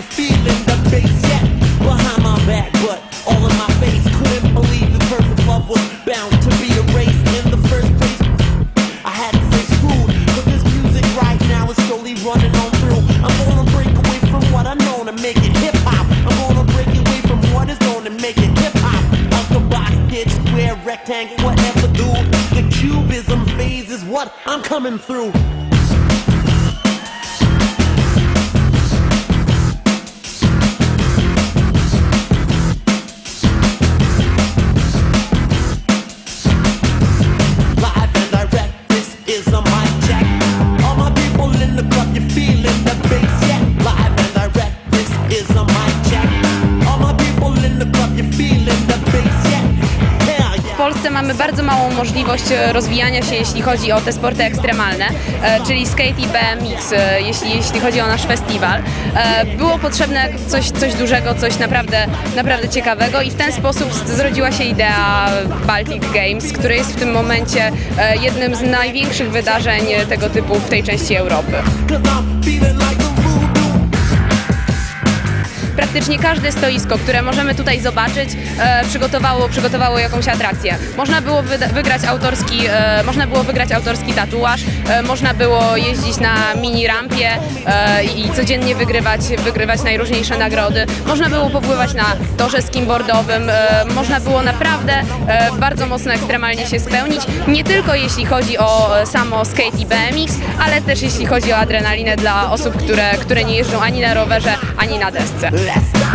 you feeling the bass yet? Behind my back, but all in my face. Couldn't believe the perfect love was bound to be erased in the first place. I had to say screwed, cause this music right now is slowly running on through. I'm gonna break away from what I know to make it hip hop. I'm gonna break away from what is known to make it hip hop. Out the box, get square, rectangle, whatever, dude. The cubism phase is what I'm coming through. some might Polsce mamy bardzo małą możliwość e, rozwijania się, jeśli chodzi o te sporty ekstremalne, e, czyli skate i BMX, e, jeśli, jeśli chodzi o nasz festiwal. Było potrzebne coś, coś dużego, coś naprawdę, naprawdę ciekawego i w ten sposób zrodziła się idea Baltic Games, który jest w tym momencie jednym z największych wydarzeń tego typu w tej części Europy. Praktycznie każde stoisko, które możemy tutaj zobaczyć, e, przygotowało, przygotowało jakąś atrakcję. Można było wygrać autorski, e, można było wygrać autorski tatuaż, e, można było jeździć na mini rampie e, i codziennie wygrywać, wygrywać najróżniejsze nagrody. Można było popływać na torze skimboardowym, e, można było naprawdę e, bardzo mocno ekstremalnie się spełnić, nie tylko jeśli chodzi o e, samo skate i BMX, ale też jeśli chodzi o adrenalinę dla osób, które, które nie jeżdżą ani na rowerze, ani na desce. Let's.